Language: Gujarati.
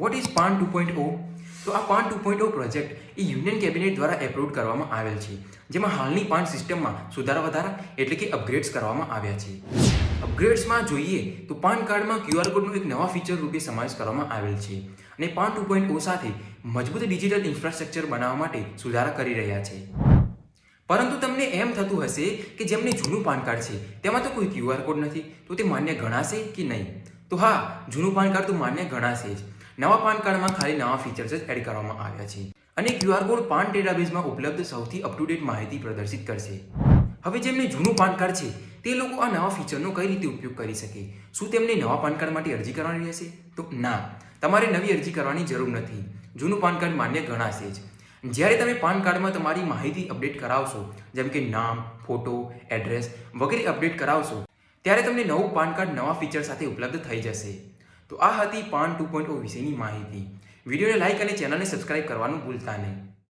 What is PAN two point O તો આ PAN two point O project એ યુનિયન કેબિનેટ દ્વારા એપ્રુવ કરવામાં આવેલ છે, જેમાં હાલની પાન સિસ્ટમમાં સુધારા વધારા એટલે કે અપગ્રેડ્સ કરવામાં આવ્યા છે. અપગ્રેડ્સમાં જોઈએ તો પાન કાર્ડમાં ક્યુઆર કોડનું એક નવા ફીચર રૂપે સમાવેશ કરવામાં આવેલ છે અને પાન ટુ પોઈન્ટ ઓ સાથે મજબૂત ડિજિટલ ઇન્ફ્રાસ્ટ્રક્ચર બનાવવા માટે સુધારા કરી રહ્યા છે. પરંતુ તમને એમ થતું હશે કે જેમને જૂનું પાન કાર્ડ છે, તેમાં તો કોઈ ક્યુઆર કોડ નથી, તો તે માન્ય ગણાશે કે નહીં? તો હા, જૂનું પાન કાર્ડ તો માન્ય ગણાશે જ. નવા પાન કાર્ડમાં ખાલી નવા ફીચર્સ જ એડ કરવામાં આવ્યા છે અને ક્યુઆર કોડ પાન ડેટાબેઝમાં ઉપલબ્ધ સૌથી અપ ટુ ડેટ માહિતી પ્રદર્શિત કરશે. હવે જેમને જૂનું પાન કાર્ડ છે, તે લોકો આ નવા ફીચરનો કઈ રીતે ઉપયોગ કરી શકે? શું તેમને નવા પાન કાર્ડ માટે અરજી કરવાની રહેશે? તો ના, તમારે નવી અરજી કરવાની જરૂર નથી. જૂનું પાન કાર્ડ માન્ય ગણાશે જ. જ્યારે તમે પાન કાર્ડમાં તમારી માહિતી અપડેટ કરાવશો, જેમ કે નામ, ફોટો એડ્રેસ વગેરે અપડેટ કરાવશો, ત્યારે તમને નવું પાન કાર્ડ નવા ફીચર સાથે ઉપલબ્ધ થઈ જશે. તો આ હતી પાન ટુ પોઈન્ટ વિશેની માહિતી. વિડીયોને લાઇક અને ચેનલને સબસ્ક્રાઇબ કરવાનું ભૂલતા નહીં.